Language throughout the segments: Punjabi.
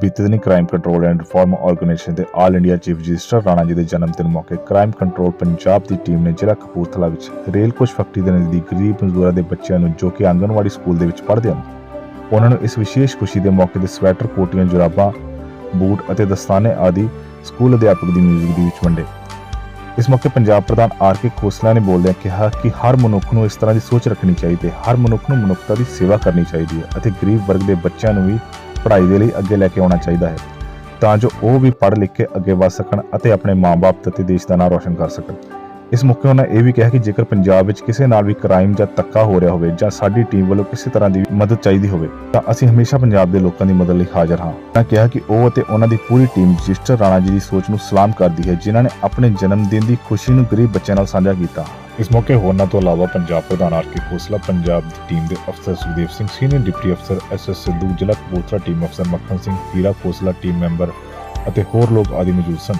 ਬੀਤੇ ਦਿਨੀ crime control and reform organisation ਦੇ all India chief registrar Rana ji ਦੇ ਜਨਮ ਦਿਨ ਮੌਕੇ ਕ੍ਰਾਈਮ ਕੰਟਰੋਲ ਪੰਜਾਬ ਦੀ ਟੀਮ ਨੇ ਜ਼ਿਲ੍ਹਾ ਕਪੂਰਥਲਾ ਵਿੱਚ ਰੇਲ ਕੋਚ ਫੈਕਟਰੀ ਦੇ ਨਜ਼ਦੀਕ ਗਰੀਬ ਮਜ਼ਦੂਰਾਂ ਦੇ ਬੱਚਿਆਂ ਨੂੰ ਜੋ ਕਿ ਆਂਗਣਵਾੜੀ ਸਕੂਲ ਦੇ ਵਿੱਚ ਪੜ੍ਹਦੇ ਹਨ। ਉਹਨਾਂ ਨੂੰ ਇਸ ਵਿਸ਼ੇਸ਼ ਖੁਸ਼ੀ ਦੇ ਮੌਕੇ ਤੇ ਸਵੈਟਰ, ਕੋਟੀਆਂ, ਜੁਰਾਬਾਂ, ਬੂਟ ਅਤੇ ਦਸਤਾਨੇ ਆਦਿ ਸਕੂਲ ਅਧਿਆਪਕ ਦੀ ਮਿਊਜ਼ਿਕ ਵਿੱਚ ਵੰਡੇ। ਇਸ ਮੌਕੇ ਪੰਜਾਬ ਪ੍ਰਧਾਨ ਆਰ ਕੇ ਖੋਸਲਾ ਨੇ ਬੋਲਦਿਆਂ ਕਿਹਾ ਕਿ ਹਰ ਮਨੁੱਖ ਨੂੰ ਇਸ ਤਰ੍ਹਾਂ ਦੀ ਸੋਚ ਰੱਖਣੀ ਚਾਹੀਦੀ ਹੈ, ਹਰ ਮਨੁੱਖ ਨੂੰ ਮਨੁੱਖਤਾ ਦੀ ਸੇਵਾ ਕਰਨੀ ਚਾਹੀਦੀ ਹੈ ਅਤੇ ਗਰੀਬ ਵਰਗ ਦੇ ਬੱਚਿਆਂ ਨੂੰ ਵੀ ਪੜ੍ਹਾਈ ਦੇ ਲਈ ਅੱਗੇ ਲੈ ਕੇ ਆਉਣਾ ਚਾਹੀਦਾ ਹੈ, ਤਾਂ ਜੋ ਉਹ ਵੀ ਪੜ੍ਹ ਲਿਖ ਕੇ ਅੱਗੇ ਵਧ ਸਕਣ ਅਤੇ ਆਪਣੇ ਮਾਂ-ਬਾਪ ਅਤੇ ਦੇਸ਼ ਦਾ ਨਾਮ ਰੋਸ਼ਨ ਕਰ ਸਕਣ। ਇਸ ਮੌਕੇ ਉਹਨਾਂ ਇਹ ਵੀ ਕਿਹਾ ਕਿ ਜੇਕਰ ਪੰਜਾਬ ਵਿੱਚ ਕਿਸੇ ਨਾਲ ਵੀ ਕ੍ਰਾਈਮ ਜਾਂ ਧੱਕਾ ਹੋ ਰਿਹਾ ਹੋਵੇ ਜਾਂ ਸਾਡੀ ਟੀਮ ਵੱਲੋਂ ਕਿਸੇ ਤਰ੍ਹਾਂ ਦੀ ਮਦਦ ਚਾਹੀਦੀ ਹੋਵੇ, ਤਾਂ ਅਸੀਂ ਹਮੇਸ਼ਾ ਪੰਜਾਬ ਦੇ ਲੋਕਾਂ ਦੀ ਮਦਦ ਲਈ ਹਾਜ਼ਰ ਹਾਂ। ਉਹਨਾਂ ਕਿਹਾ ਕਿ ਉਹ ਅਤੇ ਉਹਨਾਂ ਦੀ ਪੂਰੀ ਟੀਮ ਰਜਿਸਟਰ ਰਾਣਾ ਜੀ ਦੀ ਸੋਚ ਨੂੰ ਸਲਾਮ ਕਰਦੀ ਹੈ, ਜਿਨ੍ਹਾਂ ਨੇ ਆਪਣੇ ਜਨਮ ਦਿਨ ਦੀ ਖੁਸ਼ੀ ਨੂੰ ਗਰੀਬ ਬੱਚਿਆਂ ਨਾਲ ਸਾਂਝਾ ਕੀਤਾ। ਇਸ ਮੌਕੇ ਹੋਰਨਾਂ ਤੋਂ ਇਲਾਵਾ ਪੰਜਾਬ ਪ੍ਰਧਾਨ ਆਰ ਕੇ ਖੋਸਲਾ ਪੰਜਾਬ ਦੀ ਟੀਮ ਦੇ ਅਫਸਰ ਸੁਖਦੇਵ ਸਿੰਘ ਸੀਨੀਅਰ ਡਿਪਟੀ ਅਫਸਰ ਐਸ ਐਸ ਸਿੱਧੂ, ਜ਼ਿਲ੍ਹਾ ਕਪੂਰਥਲਾ ਟੀਮ ਅਫਸਰ ਮੱਖਣ ਸਿੰਘ ਹੀਰਾ ਖੋਸਲਾ ਟੀਮ ਮੈਂਬਰ ਅਤੇ ਹੋਰ ਲੋਕ ਆਦਿ ਮੌਜੂਦ ਸਨ।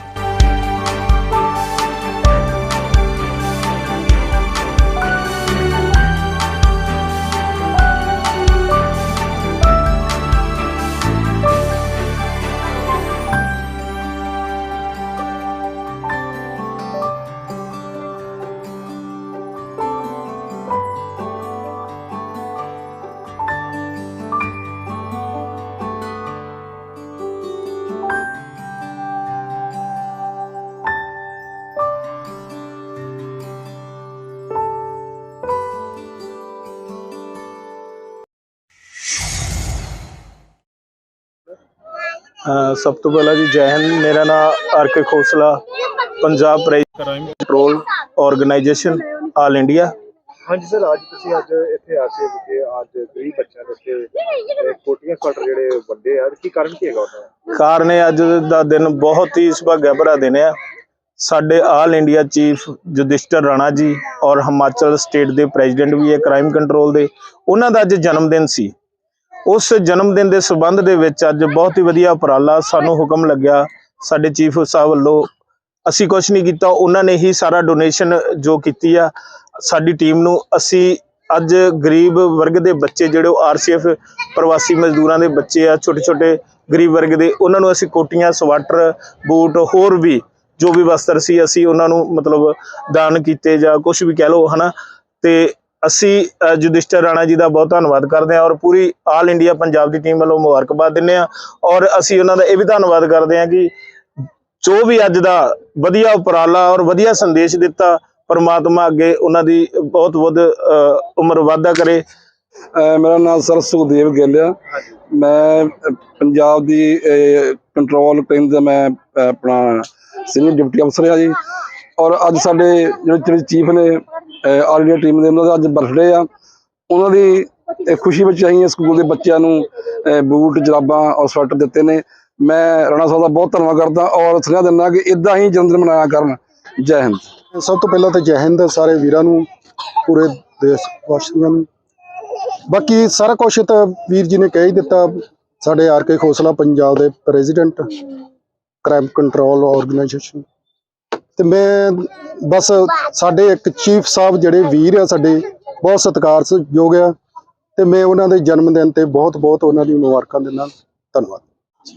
ਸਭ ਤੋਂ ਪਹਿਲਾਂ ਜੀ ਜੈ ਹਿੰਦ ਮੇਰਾ ਨਾਮ R K Khosla Punjab price crime control organisation all India ਹਾਂਜੀ ਸਰ ਅੱਜ ਤੁਸੀਂ ਅੱਜ ਇੱਥੇ ਆ ਕੇ ਕਿ ਅੱਜ ਗਰੀਬ ਬੱਚਿਆਂ ਦੇ ਉੱਤੇ ਕੋਟੀਆਂ ਸਵੈਟਰ ਜਿਹੜੇ ਵੱਡੇ ਆ ਕੀ ਕਾਰਨ ਕੀ ਹੈਗਾ ਉਹਨਾਂ ਕਾਰਨ ਇਹ ਅੱਜ ਦਾ ਦਿਨ ਬਹੁਤ ਹੀ ਸੁਭਾਗਿਆ ਭਰਾ ਦਿਨ ਆ। ਸਾਡੇ ਆਲ ਇੰਡੀਆ ਚੀਫ ਜੁਡਿਸ਼ਟਰ ਰਾਣਾ ਜੀ ਔਰ ਹਿਮਾਚਲ ਸਟੇਟ ਦੇ ਪ੍ਰੈਜ਼ੀਡੈਂਟ ਵੀ ਹੈ ਕ੍ਰਾਈਮ ਕੰਟਰੋਲ ਦੇ ਉਹਨਾਂ ਦਾ ਅੱਜ ਜਨਮ ਦਿਨ ਸੀ। ਉਸ ਜਨਮ ਦਿਨ ਦੇ ਸਬੰਧ ਦੇ ਵਿੱਚ ਅੱਜ ਬਹੁਤ ਹੀ ਵਧੀਆ ਉਪਰਾਲਾ ਸਾਨੂੰ ਹੁਕਮ ਲੱਗਿਆ। ਸਾਡੇ ਚੀਫ ਸਾਹਿਬ ਵੱਲੋਂ ਅਸੀਂ ਕੁਝ ਨਹੀਂ ਕੀਤਾ, ਉਹਨਾਂ ਨੇ ਹੀ ਸਾਰਾ ਡੋਨੇਸ਼ਨ ਜੋ ਕੀਤੀ ਆ, ਸਾਡੀ ਟੀਮ ਨੂੰ। ਅਸੀਂ ਅੱਜ ਗਰੀਬ ਵਰਗ ਦੇ ਬੱਚੇ ਜਿਹੜੇ ਉਹ ਆਰਸੀਐਫ ਪ੍ਰਵਾਸੀ ਮਜ਼ਦੂਰਾਂ ਦੇ ਬੱਚੇ ਆ ਛੋਟੇ ਛੋਟੇ ਗਰੀਬ ਵਰਗ ਦੇ, ਉਹਨਾਂ ਨੂੰ ਅਸੀਂ ਕੋਟੀਆਂ, ਸਵਾਟਰ, ਬੂਟ, ਹੋਰ ਵੀ ਜੋ ਵੀ ਵਸਤਰ ਸੀ ਅਸੀਂ ਉਹਨਾਂ ਨੂੰ ਮਤਲਬ ਦਾਨ ਕੀਤੇ ਜਾਂ ਕੁਝ ਵੀ ਕਹਿ ਲਓ, ਹਨਾ। ਤੇ ਅਸੀਂ ਅ, ਜੁਡਿਸ਼ਟਰ ਰਾਣਾ ਜੀ ਦਾ ਬਹੁਤ ਧੰਨਵਾਦ ਕਰਦੇ ਹਾਂ ਔਰ ਪੂਰੀ ਆਲ ਇੰਡੀਆ ਪੰਜਾਬ ਦੀ ਟੀਮ ਵੱਲੋਂ ਮੁਬਾਰਕਬਾਦ ਦਿੰਦੇ ਹਾਂ ਔਰ ਅਸੀਂ ਉਹਨਾਂ ਦਾ ਇਹ ਵੀ ਧੰਨਵਾਦ ਕਰਦੇ ਹਾਂ ਕਿ ਜੋ ਵੀ ਅੱਜ ਦਾ ਵਧੀਆ ਉਪਰਾਲਾ ਔਰ ਵਧੀਆ ਸੰਦੇਸ਼ ਦਿੱਤਾ ਪਰਮਾਤਮਾ ਅੱਗੇ ਉਹਨਾਂ ਦੀ ਬਹੁਤ ਬਹੁਤ ਉਮਰ ਵਾਧਾ ਕਰੇ। ਮੇਰਾ ਨਾਮ ਸਰ ਸੁਖਦੇਵ ਗਿੱਲ ਆ। ਮੈਂ ਪੰਜਾਬ ਦੀ ਕੰਟਰੋਲ ਪਿੰਡ ਦਾ ਮੈਂ ਆਪਣਾ ਸੀਨੀਅਰ ਡਿਪਟੀ ਅਫਸਰ ਆ ਜੀ। ਔਰ ਅੱਜ ਸਾਡੇ ਜਿਹੜੇ ਚੀਫ ਨੇ ਆਲ ਇੰਡੀਆ ਟੀਮ ਦੇ ਉਹਨਾਂ ਦਾ ਅੱਜ ਬਰਥਡੇ ਆ। ਉਹਨਾਂ ਦੀ ਖੁਸ਼ੀ ਵਿੱਚ ਅਸੀਂ ਸਕੂਲ ਦੇ ਬੱਚਿਆਂ ਨੂੰ ਬੂਟ, ਜਰਾਬਾਂ ਔਰ ਸਵੈਟਰ ਦਿੱਤੇ ਨੇ। ਮੈਂ ਰਾਣਾ ਸਾਹਿਬ ਦਾ ਬਹੁਤ ਧੰਨਵਾਦ ਕਰਦਾ ਔਰ ਸੁਨੇਹਾ ਦਿੰਦਾ ਕਿ ਇਦਾਂ ਹੀ ਜਨਮਦਿਨ ਮਨਾਇਆ ਕਰਨ। ਜੈ ਹਿੰਦ। ਸਭ ਤੋਂ ਪਹਿਲਾਂ ਤਾਂ ਜੈ ਹਿੰਦ ਸਾਰੇ ਵੀਰਾਂ ਨੂੰ, ਪੂਰੇ ਦੇਸ਼ ਵਾਸੀਆਂ ਨੂੰ। ਬਾਕੀ ਸਾਰਾ ਕੁਝ ਤਾਂ ਵੀਰ ਜੀ ਨੇ ਕਹਿ ਹੀ ਦਿੱਤਾ, ਸਾਡੇ ਆਰ ਕੇ ਖੋਸਲਾ ਪੰਜਾਬ ਦੇ ਪ੍ਰੈਜ਼ੀਡੈਂਟ ਕ੍ਰਾਈਮ ਕੰਟਰੋਲ ਆਰਗੇਨਾਈਜੇਸ਼ਨ ਤੇ ਮੈਂ ਬਸ ਸਾਡੇ ਇੱਕ ਚੀਫ ਸਾਹਿਬ ਜਿਹੜੇ ਵੀਰ ਆ ਸਾਡੇ, ਬਹੁਤ ਸਤਿਕਾਰਯੋਗ ਆ ਤੇ ਮੈਂ ਉਹਨਾਂ ਦੇ ਜਨਮ ਦਿਨ ਤੇ ਬਹੁਤ ਬਹੁਤ ਉਹਨਾਂ ਦੀ ਮੁਬਾਰਕਾਂ ਦਿੰਦਾ। ਧੰਨਵਾਦ।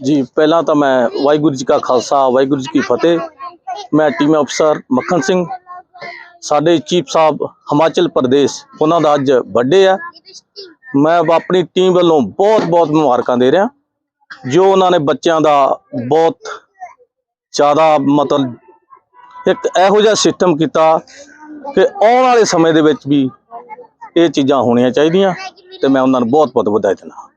ਜੀ, ਪਹਿਲਾਂ ਤਾਂ ਮੈਂ ਵਾਹਿਗੁਰੂ ਜੀ ਕਾ ਖਾਲਸਾ, ਵਾਹਿਗੁਰੂ ਜੀ ਕੀ ਫਤਿਹ। ਮੈਂ ਟੀਮ ਅਫਸਰ ਮੱਖਣ ਸਿੰਘ। ਸਾਡੇ ਚੀਫ ਸਾਹਿਬ ਹਿਮਾਚਲ ਪ੍ਰਦੇਸ਼, ਉਹਨਾਂ ਦਾ ਅੱਜ ਬਰਥਡੇ ਆ। ਮੈਂ ਆਪਣੀ ਟੀਮ ਵੱਲੋਂ ਬਹੁਤ ਬਹੁਤ ਮੁਬਾਰਕਾਂ ਦੇ ਰਿਹਾ। ਜੋ ਉਹਨਾਂ ਨੇ ਬੱਚਿਆਂ ਦਾ ਬਹੁਤ ਜ਼ਿਆਦਾ ਮਤਲਬ ਇੱਕ ਇਹੋ ਜਿਹਾ ਸਿਸਟਮ ਕੀਤਾ ਕਿ ਆਉਣ ਵਾਲੇ ਸਮੇਂ ਦੇ ਵਿੱਚ ਵੀ ਇਹ ਚੀਜ਼ਾਂ ਹੋਣੀਆਂ ਚਾਹੀਦੀਆਂ ਤੇ ਮੈਂ ਉਹਨਾਂ ਨੂੰ ਬਹੁਤ ਬਹੁਤ ਵਧਾਈ ਦਿੰਦਾ